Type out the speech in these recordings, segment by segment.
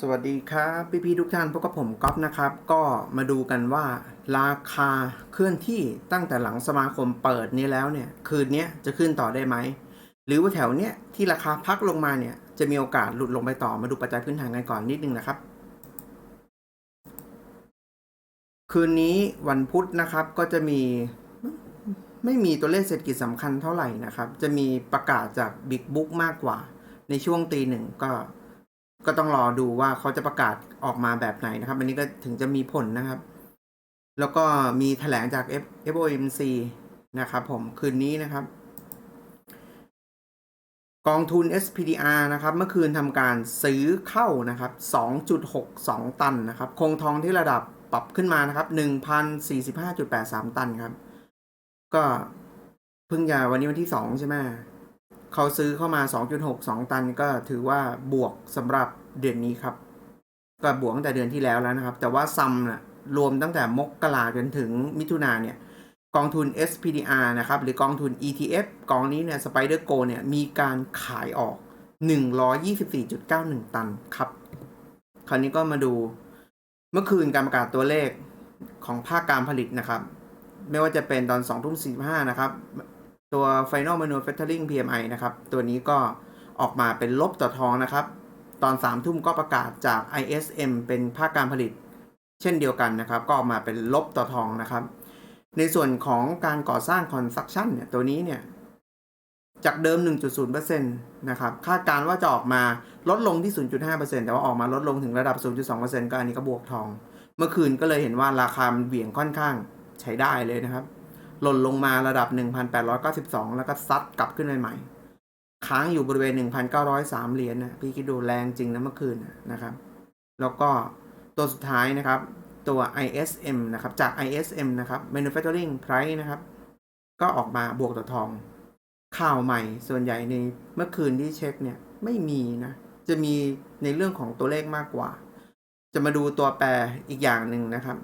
สวัสดีครับพี่พี่ๆทุกท่านพบกับผมก๊อฟนะครับ ก็มาดูกันว่า ราคาเคลื่อนที่ตั้งแต่หลังสมาคมเปิดนี้แล้วเนี่ย คืนนี้จะขึ้นต่อได้ไหม หรือว่าแถวเนี้ยที่ราคาพักลงมาเนี่ย จะมีโอกาสหลุดลงไปต่อมาดูปัจจัยพื้นฐานกันก่อนนิดนึงนะครับ คืนนี้วันพุธนะครับก็จะมีไม่มีตัวเลขเศรษฐกิจสำคัญเท่าไหร่นะครับ จะมีประกาศจากบิ๊กบุ๊กมากกว่า ในช่วงตีหนึ่งก็ ก็ต้องรอดูว่าเขาจะประกาศออกมาแบบไหนนะครับ อันนี้ก็ถึงจะมีผลนะครับ แล้วก็มีแถลงจาก FOMC นะครับผมคืนนี้นะครับ กองทุน SPDR นะครับ เมื่อคืนทำการซื้อเข้านะครับ 2.62 ตันนะครับ คงทองที่ระดับปรับขึ้นมานะครับ 1,045.83 ตันครับ ก็เพิ่งจะวันนี้วันที่ 2 ใช่ไหม เขาซื้อเข้ามา 2.62 ตันก็ถือว่าบวกสำหรับเดือนนี้ครับ ก็บวกตั้งแต่เดือนที่แล้วแล้วนะครับ แต่ว่าซัมนะรวมตั้งแต่มกราจนถึงมิถุนาเนี่ยกองทุน SPDR นะครับ หรือกองทุน ETF กองนี้เนี่ย Spider Go เนี่ย มีการขายออก 124.91 ตันครับ คราวนี้ก็มาดูเมื่อคืนการประกาศตัวเลขของภาคการผลิตนะครับ ไม่ว่าจะเป็นตอน2ทุ่ม45นะครับ ตัว Final Manufacturing PMI นะครับ ตัวนี้ก็ออกมาเป็นลบต่อทองนะครับ ตอน3ทุ่มก็ประกาศจาก ISM เป็นภาคการผลิต เช่นเดียวกันนะครับ ก็ออกมาเป็นลบต่อทองนะครับ ในส่วนของการก่อสร้าง construction เนี่ย ตัวนี้เนี่ย จากเดิม 1.0%นะครับ คาดการณ์ว่าจะออกมาลดลงที่ 0.5%แต่ว่าออกมาลดลงถึงระดับ 0.2%ก็อันนี้ก็บวกทอง เมื่อคืนก็เลยเห็นว่าราคามันเหวี่ยงค่อนข้างใช้ได้เลยนะครับ หล่นลงมาระดับ 1,892 แล้วก็ซัดกลับขึ้นใหม่ๆ ค้างอยู่บริเวณ 1,903 เหรียญนะพี่คิดดูแรงจริงนะเมื่อคืนนะนะครับ แล้วก็ตัวสุดท้ายนะครับ ตัว ISM นะครับ จาก ISM นะครับ Manufacturing Price นะครับ ก็ออกมาบวกต่อทอง ข่าวใหม่ส่วนใหญ่ในเมื่อคืนที่เช็คเนี่ยไม่มีนะ จะมีในเรื่องของตัวเลขมากกว่า จะมาดูตัวแปรอีกอย่างหนึ่งนะครับ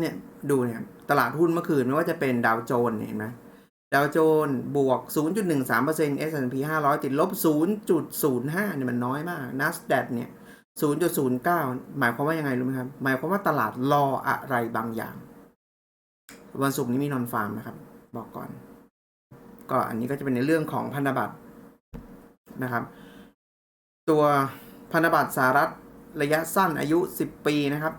เนี่ยดูเนี่ยตลาดหุ้นเมื่อคืนไม่ว่าจะเป็นดาวโจนส์เห็นไหมดาวโจนส์บวก 0.13% S&P 500 ติดลบ 0.05เนี่ยมันน้อยมาก NASDAQ เนี่ย 0.09 หมายความว่ายังไงรู้ไหมครับ หมายความว่าตลาดรออะไรบางอย่าง วันศุกร์นี้มีนอนฟาร์มนะครับ บอกก่อน ก็อันนี้ก็จะเป็นในเรื่องของพันธบัตรนะครับ ตัวพันธบัตรสหรัฐระยะสั้นอายุ 10 ปีนะครับ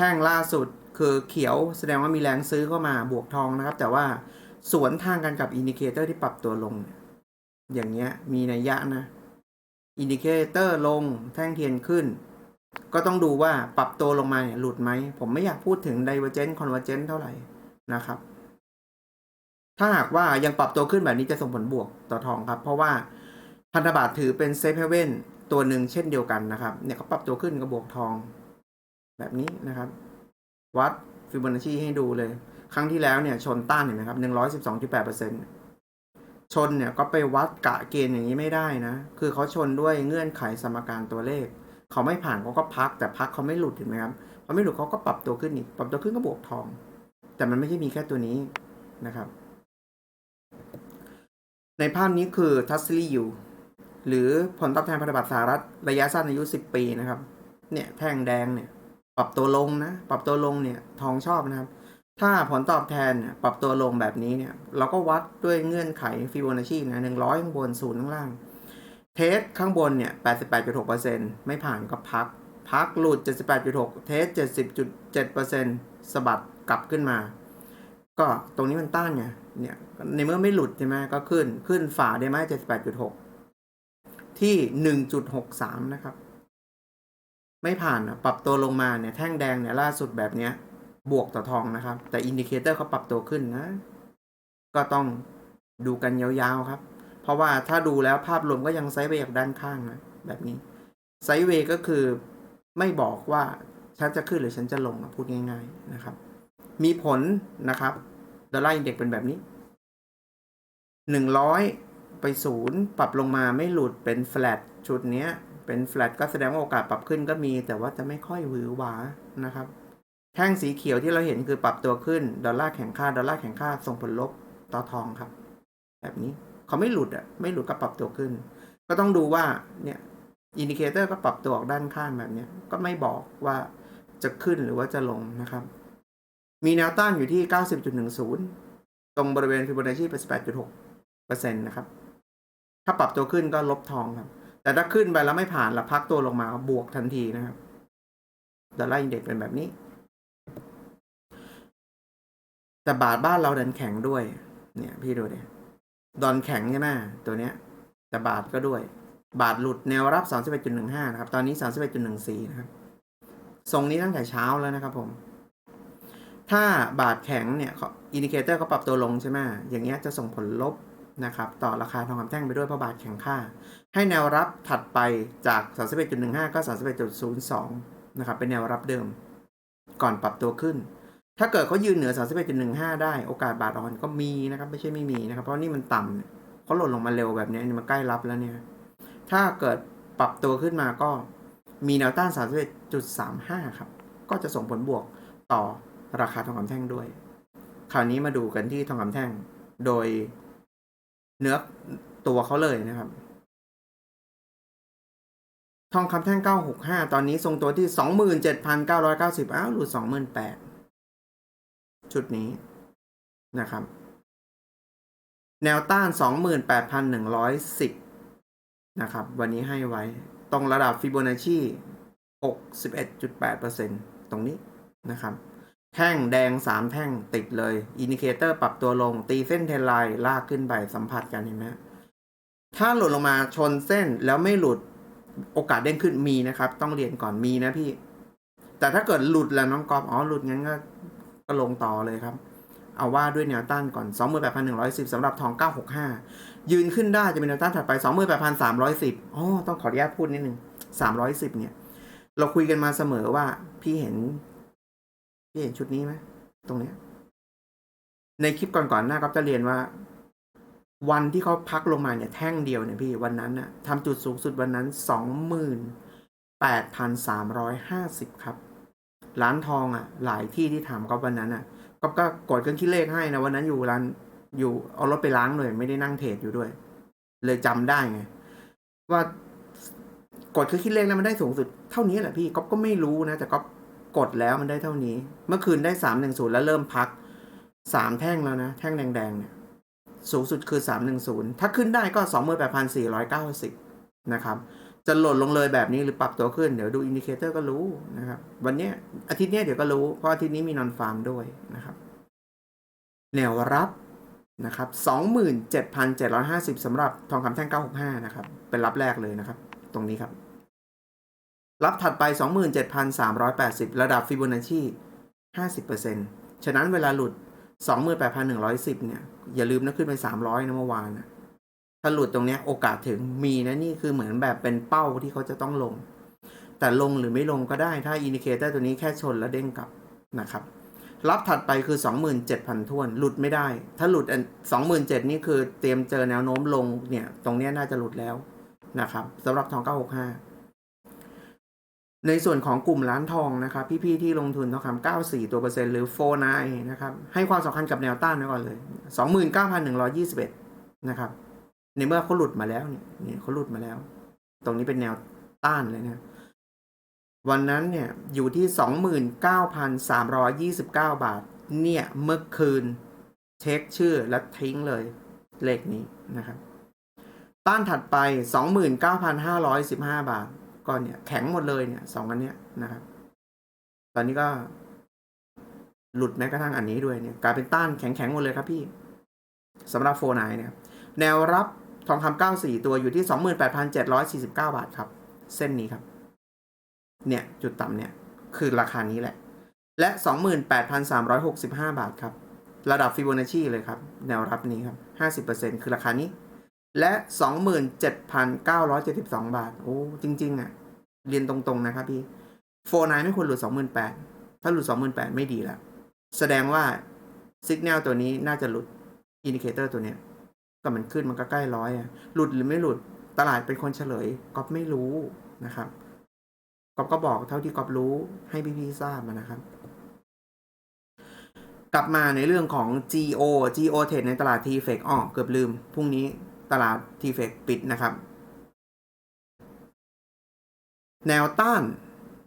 แท่งล่าสุดคือเขียวแสดงว่ามีแรงซื้อเข้ามาบวกทองนะครับ แต่ว่าสวนทางกันกับอินดิเคเตอร์ที่ปรับตัวลง อย่างเงี้ยมีนัยยะนะ อินดิเคเตอร์ลงแท่งเทียนขึ้น ก็ต้องดูว่าปรับตัวลงมาเนี่ยหลุดไหม ผมไม่อยากพูดถึง divergent convergent เท่าไหร่นะครับ ถ้าหากว่ายังปรับตัวขึ้นแบบนี้จะส่งผลบวกต่อทองครับ เพราะว่าพันธบัตรถือเป็นเซฟเฮเว่นตัวหนึ่งเช่นเดียวกันนะครับ เนี่ยเขาปรับตัวขึ้นก็บวกทอง แบบนี้นะครับ วัดฟิโบนัชชีให้ดูเลย ครั้งที่แล้วเนี่ยชนต้านเห็นไหมครับหนึ่งร้อยสิบสองจุดแปดเปอร์เซ็นชนเนี่ยก็ไปวัดกะเกณฑ์อย่างนี้ไม่ได้นะ คือเขาชนด้วยเงื่อนไขสมการตัวเลข เขาไม่ผ่านเขาก็พักแต่พักเขาไม่หลุดเห็นไหมครับพอไม่หลุดเขาก็ปรับตัวขึ้นอีก ปรับตัวขึ้นก็บวกทอง แต่มันไม่ใช่มีแค่ตัวนี้นะครับ ในภาพนี้คือทัสซี่ยูหรือผลตอบแทนพันธบัตรสหรัฐระยะสั้นอายุ 10 ปีนะครับ เนี่ยแท่งแดงเนี่ย ปรับตัวลงนะ ปรับตัวลงเนี่ยทองชอบนะครับ ถ้าผลตอบแทนเนี่ยปรับตัวลงแบบนี้เนี่ย เราก็วัดด้วยเงื่อนไขฟิโบนัชชีนะหนึ่งร้อยข้างบนศูนย์ข้างล่าง เทสข้างบนเนี่ยแปดสิบแปดจุดหกเปอร์เซ็นต์ไม่ผ่านก็พัก พักหลุดเจ็ดสิบแปดจุดหกเทสเจ็ดสิบจุดเจ็ดเปอร์เซ็นต์สะบัดกลับขึ้นมา ก็ตรงนี้มันต้านไงเนี่ยในเมื่อไม่หลุดใช่ไหมก็ขึ้นขึ้นฝ่าได้ไหมเจ็ดสิบแปดจุดหกที่หนึ่งจุดหกสามนะครับ ไม่ผ่านอะปรับตัวลงมาเนี่ยแท่งแดงเนี่ยล่าสุดแบบเนี้ย บวกต่อทองนะครับ แต่อินดิเคเตอร์เขาปรับตัวขึ้นนะ ก็ต้องดูกันยาวๆครับ เพราะว่าถ้าดูแล้วภาพรวมก็ยังไซด์เวย์จากด้านข้างนะ แบบนี้ไซด์เวย์ก็คือไม่บอกว่าฉันจะขึ้นหรือฉันจะลงอะพูดง่าย ๆนะครับ มีผลนะครับดอลลาร์อินเด็กเป็นแบบนี้หนึ่งร้อยไปศูนย์ปรับลงมาไม่หลุดเป็นแฟลตชุดเนี้ย เป็นแฟลตก็แสดงว่าโอกาสปรับขึ้นก็มี แต่ว่าจะไม่ค่อยหวือหวานะครับ แท่งสีเขียวที่เราเห็นคือปรับตัวขึ้น ดอลลาร์แข็งค่า ดอลลาร์แข็งค่าส่งผลลบต่อทองครับ แบบนี้เขาไม่หลุดอะ ไม่หลุดก็ปรับตัวขึ้น ก็ต้องดูว่าเนี่ยอินดิเคเตอร์ก็ปรับตัวออกด้านข้างแบบเนี้ยก็ไม่บอกว่าจะขึ้นหรือว่าจะลงนะครับ มีแนวต้านอยู่ที่ 90.10 ตรงบริเวณฟิโบนัชชี 88.6%นะครับ ถ้าปรับตัวขึ้นก็ลบทองครับ แต่ถ้าขึ้นไปแล้วไม่ผ่านแล้วพักตัวลงมาบวกทันทีนะครับดอลลาร์อินเด็กซ์เป็นแบบนี้ แต่บาทบ้านเราดันแข็งด้วย เนี่ย พี่ดูดิดอนแข็งใช่ไหมตัวเนี้ย แต่บาทก็ด้วย บาทหลุดแนวรับ 31.15 นะครับ ตอนนี้ 31.14 นะครับทรงนี้ตั้งแต่เช้าแล้วนะครับผม ถ้าบาทแข็งเนี่ยอินดิเคเตอร์เขาปรับตัวลงใช่ไหมอย่างเงี้ยจะส่งผลลบ นะครับต่อราคาทองคำแท่งไปด้วยเพราะบาทแข็งค่า ให้แนวรับถัดไปจาก 31.15 ก็ 31.02 นะครับ เป็นแนวรับเดิม ก่อนปรับตัวขึ้น ถ้าเกิดเขายืนเหนือ 31.15 ได้โอกาสบาทอ่อนก็มีนะครับ ไม่ใช่ไม่มีนะครับ เพราะนี่มันต่ำเขาหล่นลงมาเร็วแบบนี้นี่มันใกล้รับแล้วเนี่ย ถ้าเกิดปรับตัวขึ้นมาก็มีแนวต้าน 31.35 ครับ ก็จะส่งผลบวกต่อราคาทองคำแท่งด้วย คราวนี้มาดูกันที่ทองคำแท่ง โดย เนื้อตัวเขาเลยนะครับ ทองคำแท่ง 965 ตอนนี้ทรงตัวที่ 27,990 อ้าว หลุด 28,000 ชุดนี้นะครับ แนวต้าน 28,110 นะครับ วันนี้ให้ไว้ ตรงระดับฟิโบนัชชี 61.8%ตรงนี้นะครับ แท่งแดง 3 แท่งติดเลย อินดิเคเตอร์ปรับตัวลง ตีเส้นเทรนไลน์ลากขึ้นไปสัมผัสกันเห็นไหมถ้าหลุดลงมาชนเส้นแล้วไม่หลุดโอกาสเด้งขึ้นมีนะครับ ต้องเรียนก่อนมีนะพี่ แต่ถ้าเกิดหลุดแล้วน้องกอฟอ๋อหลุดงั้นก็ก็ลงต่อเลยครับ เอาว่าด้วยแนวต้านก่อน 28,110สำหรับทอง 965 ยืนขึ้นได้จะเป็นแนวต้านถัดไป 28,310อ๋อต้องขออนุญาตพูดนิดนึง310 เนี่ย เราคุยกันมาเสมอว่าพี่เห็น พี่เห็นชุดนี้ไหมตรงเนี้ย ในคลิปก่อนๆหน้าก็จะเรียนว่า วันที่เขาพักลงมาเนี่ยแท่งเดียวเนี่ยพี่วันนั้นน่ะทำจุดสูงสุดวันนั้นสองหมื่นแปดพันสามร้อยห้าสิบครับ ร้านทองอะ หลายที่ที่ถามก็วันนั้นอะก็ก็กดเครื่องคิดเลขให้นะวันนั้นอยู่ร้านอยู่เอารถไปล้างเลยไม่ได้นั่งเทรดอยู่ด้วย เลยจำได้ไงว่ากดเครื่องคิดเลขแล้วมันได้สูงสุด เท่านี้แหละพี่ก๊อฟก็ไม่รู้นะแต่ก๊อฟ กดแล้วมันได้เท่านี้ เมื่อคืนได้สามหนึ่งศูนย์แล้วเริ่มพักสามแท่งแล้วนะ แท่งแดงๆเนี่ยสูงสุดคือ310ถ้าขึ้นได้ก็28,490นแปดพันสี่ร้อยเก้าสิบนะครับจะหล่นลงเลยแบบนี้หรือปรับตัวขึ้นเดี๋ยวดูอินดิเคเตอร์ก็รู้นะครับวันนี้อาทิตย์นี้เดี๋ยวก็รู้ เพราะอาทิตย์นี้มีนอนฟาร์มด้วยนะครับแนวรับนะครับ27,750สำหรับทองคำแท่ง 965 นะครับ เป็นรับแรกเลยนะครับ ตรงนี้ครับ รับถัดไป 27,380 ระดับฟิโบนัชชี50%ฉะนั้นเวลาหลุด 28,110 เนี่ย อย่าลืมนะขึ้นไป 300 นะเมื่อวานนะถ้าหลุดตรงนี้โอกาสถึงมีนะนี่คือเหมือนแบบเป็นเป้าที่เขาจะต้องลง แต่ลงหรือไม่ลงก็ได้ถ้าอินดิเคเตอร์ตัวนี้แค่ชนแล้วเด้งกลับนะครับ รับถัดไปคือ 27,000ท้วน หลุดไม่ได้ ถ้าหลุดอัน27,000 นี่คือเตรียมเจอแนวโน้มลงเนี่ย ตรงนี้น่าจะหลุดแล้วนะครับสำหรับทอง 965 ในส่วนของกลุ่มร้านทองนะครับ พี่ๆที่ลงทุนทองคำ94 ตัวเปอร์เซ็นต์หรือ4 9นะครับ ให้ความสำคัญกับแนวต้านไว้ก่อนเลย 29,121 นะครับ ในเมื่อเขาหลุดมาแล้วเนี่ยเนี่ยเขาหลุดมาแล้ว ตรงนี้เป็นแนวต้านเลยนะวันนั้นเนี่ยอยู่ที่ 29,329 บาท เนี่ยเมื่อคืนเช็คชื่อและทิ้งเลยเลขนี้นะครับ ต้านถัดไป 29,515 บาท ก็เนี่ยแข็งหมดเลยเนี่ยสองอันเนี้ยนะครับ ตอนนี้ก็ หลุดแม้กระทั่งอันนี้ด้วยเนี่ยกลายเป็นต้านแข็งๆหมดเลยครับพี่สำหรับโฟนายเนี่ยแนวรับทองคำ94ตัวอยู่ที่28,749บเก้าบาทครับ เส้นนี้ครับ เนี่ยจุดต่ำเนี่ย คือราคานี้แหละ และ28,365บห้าบาทครับ ระดับฟิโบนัชชีเลยครับ แนวรับนี้ครับ50%คือราคานี้ และ 27,972 บาท โอ้ จริง ๆอะ เรียนตรงๆนะครับพี่โฟนายไม่ควรหลุด 28,000 ถ้าหลุด 28,000 ไม่ดีแล้วแสดงว่าสัญญาณตัวนี้น่าจะหลุดอินดิเคเตอร์ตัวเนี้ยก็มันขึ้นมันก็ใกล้ร้อยอะ หลุดหรือไม่หลุดตลาดเป็นคนเฉลยก๊อฟไม่รู้นะครับก๊อฟก็บอกเท่าที่ก๊อฟรู้ให้พี่ๆทราบมานะครับกลับมาในเรื่องของ GO GO เทรดในตลาด t f e c อ๋อเกือบลืม พรุ่งนี้ ตลาด t f e c ปิดนะครับ แนวต้าน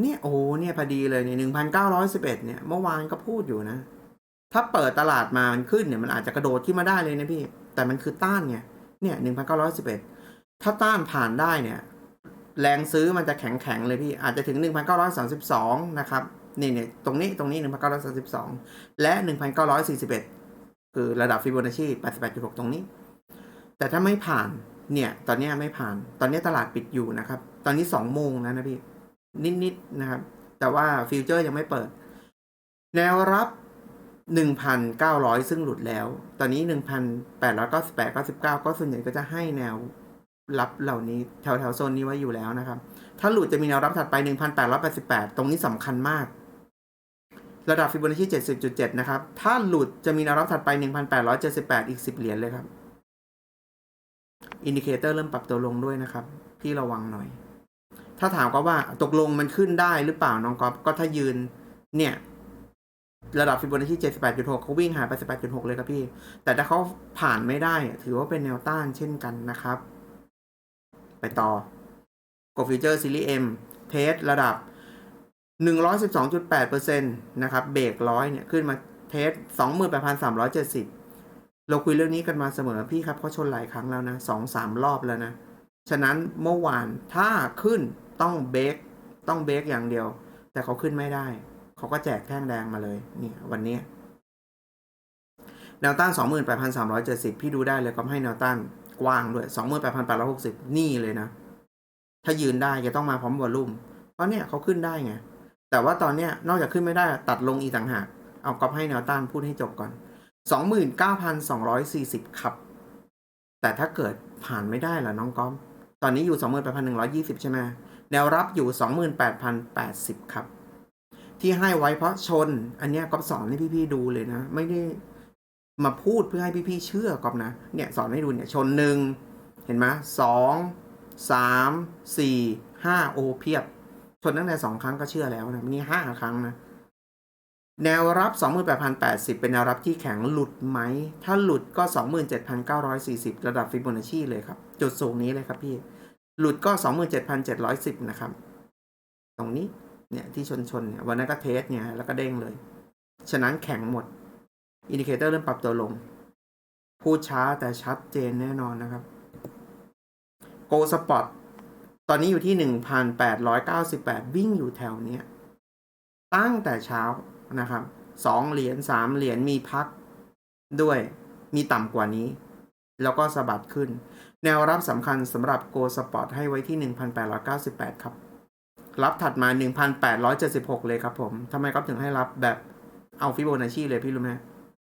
เนี่ยโอ้เนี่ยพอดีเลยเนี่ยหนึ่งพันเก้าร้อยสิบเอ็ดเนี่ยเมื่อวานก็พูดอยู่นะ ถ้าเปิดตลาดมามันขึ้นเนี่ยมันอาจจะกระโดดขึ้นมาได้เลยนะพี่ แต่มันคือต้านไงเนี่ยหนึ่งพันเก้าร้อยสิบเอ็ดถ้าต้านผ่านได้เนี่ย แรงซื้อมันจะแข็งแข็งๆเลยพี่ อาจจะถึง1,932นะครับนี่เนี่ยตรงนี้ตรงนี้1,932และ1,941คือระดับฟิโบนัชชี88.6ตรงนี้ แต่ถ้าไม่ผ่านเนี่ย ตอนนี้ไม่ผ่าน ตอนนี้ตลาดปิดอยู่นะครับ ตอนนี้2โมงแล้วนะพี่นิดๆนะครับ แต่ว่าฟิวเจอร์ยังไม่เปิด แนวรับ 1,900 ซึ่งหลุดแล้ว ตอนนี้ 1,898 99 ก็ส่วนใหญ่ก็จะให้แนวรับเหล่านี้แถวแถวโซนนี้ไว้อยู่แล้วนะครับ ถ้าหลุดจะมีแนวรับถัดไป 1,888 ตรงนี้สำคัญมาก ระดับฟิโบนัชชี 70.7 นะครับ ถ้าหลุดจะมีแนวรับถัดไป 1,878 อีก 10 เหรียญเลยครับ อินดิเคเตอร์เริ่มปรับตัวลงด้วยนะครับพี่ระวังหน่อย ถ้าถามก็ว่าตกลงมันขึ้นได้หรือเปล่าน้องก๊อฟก็ถ้ายืนเนี่ย ระดับฟิโบนัชชี78.6เขาวิ่งหาไป 18.6 เลยครับพี่ แต่ถ้าเขาผ่านไม่ได้ ถือว่าเป็นแนวต้านเช่นกันนะครับ ไปต่อกดฟิวเจอร์ซีรีส์ M เทสระดับ 112.8%นะครับเบรกร้อยเนี่ยขึ้นมาเทส28,370 เราคุยเรื่องนี้กันมาเสมอพี่ครับเขาชนหลายครั้งแล้วนะสองสามรอบแล้วนะ ฉะนั้นเมื่อวานถ้าขึ้นต้องเบรกต้องเบรกอย่างเดียว แต่เขาขึ้นไม่ได้ เขาก็แจกแท่งแดงมาเลยเนี่ยวันนี้แนวต้าน 28,370 พี่ดูได้เลยก็ให้แนวต้านกว้างด้วย 28,860 นี่เลยนะ ถ้ายืนได้จะต้องมาพร้อมวอลลุ่ม เพราะเนี่ยเขาขึ้นได้ไง แต่ว่าตอนเนี้ยนอกจากขึ้นไม่ได้ตัดลงอีกต่างหาก เอาก๊อปให้แนวต้านพูดให้จบก่อน 29,240 ครับ แต่ถ้าเกิดผ่านไม่ได้ล่ะน้องก๊อฟตอนนี้อยู่ 28,120 ใช่ไหมแนวรับอยู่ 28,080 ครับ ที่ให้ไว้เพราะชน อันนี้ก๊อฟสอนให้พี่ๆดูเลยนะ ไม่ได้มาพูดเพื่อให้พี่ๆเชื่อก๊อบนะ เนี่ยสอนให้ดูเนี่ยชนหนึ่งเห็นไหมสองสามสี่ห้าโอเพียบ ชนตั้งแต่สองครั้งก็เชื่อแล้วนะนี่ห้าครั้งนะ แนวรับ 28,080 เป็นแนวรับที่แข็งหลุดไหม ถ้าหลุดก็ 27,940 ระดับฟิโบนัชชีเลยครับ จุดสูงนี้เลยครับพี่ หลุดก็ 27,710 นะครับ ตรงนี้ เนี่ย ที่ชนชนเนี่ย วันนั้นก็เทสเนี่ย แล้วก็เด้งเลย ฉะนั้นแข็งหมด อินดิเคเตอร์เริ่มปรับตัวลง พูดช้าแต่ชัดเจนแน่นอนนะครับ Go Spot ตอนนี้อยู่ที่ 1,898 วิ่งอยู่แถวเนี้ย ตั้งแต่เช้า นะครับสองเหรียญสามเหรียญมีพักด้วยมีต่ำกว่านี้ แล้วก็สะบัดขึ้น แนวรับสำคัญสำหรับ Go Spot ให้ไว้ที่ 1,898 ครับ รับถัดมา 1,876 เลยครับผมทำไมก็ถึงให้รับแบบเอาฟิโบนัชชีเลยพี่รู้ไหม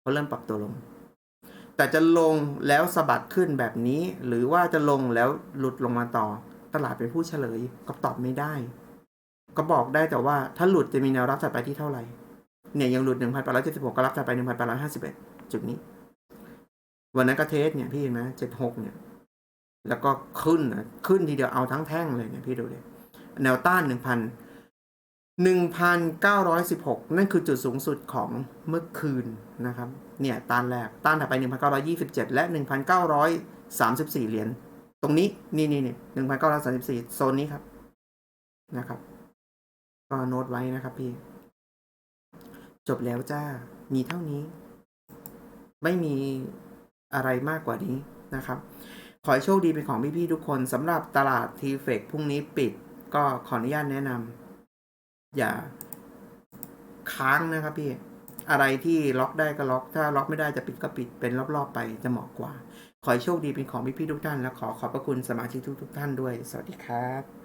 เขาเริ่มปรับตัวลง แต่จะลงแล้วสะบัดขึ้นแบบนี้ หรือว่าจะลงแล้วหลุดลงมาต่อ ตลาดเป็นผู้เฉลยก็ตอบไม่ได้ ก็บอกได้แต่ว่าถ้าหลุดจะมีแนวรับถัดไปที่เท่าไหร่ เนี่ยยังหลุด 1,876 ก็รับถัดไป 1,851 จุดนี้ วันนั้นก็เทสเนี่ยพี่เห็นไหม76 เนี่ย แล้วก็ขึ้นนะขึ้นทีเดียวเอาทั้งแท่งเลยเนี่ยพี่ดูเลยแนวต้าน 1,000 1,916 นั่นคือจุดสูงสุดของเมื่อคืนนะครับ เนี่ยต้านแรก ต้านถัดไป 1,927 และ 1,934 เหรียญ ตรงนี้ นี่นี่นี่1,934 โซนนี้ครับ นะครับ ก็โน้ตไว้นะครับพี่ จบแล้วจ้า มีเท่านี้ ไม่มีอะไรมากกว่านี้นะครับ ขอให้โชคดีเป็นของพี่ๆทุกคนสำหรับตลาดทีเฟกพรุ่งนี้ปิด ก็ขออนุญาตแนะนำอย่าค้างนะครับพี่ อะไรที่ล็อกได้ก็ล็อก ถ้าล็อกไม่ได้จะปิดก็ปิดเป็นรอบๆไปจะเหมาะกว่า ขอให้โชคดีเป็นของพี่ๆทุกท่าน และขอขอบพระคุณสมาชิกทุกๆท่านด้วย สวัสดีครับ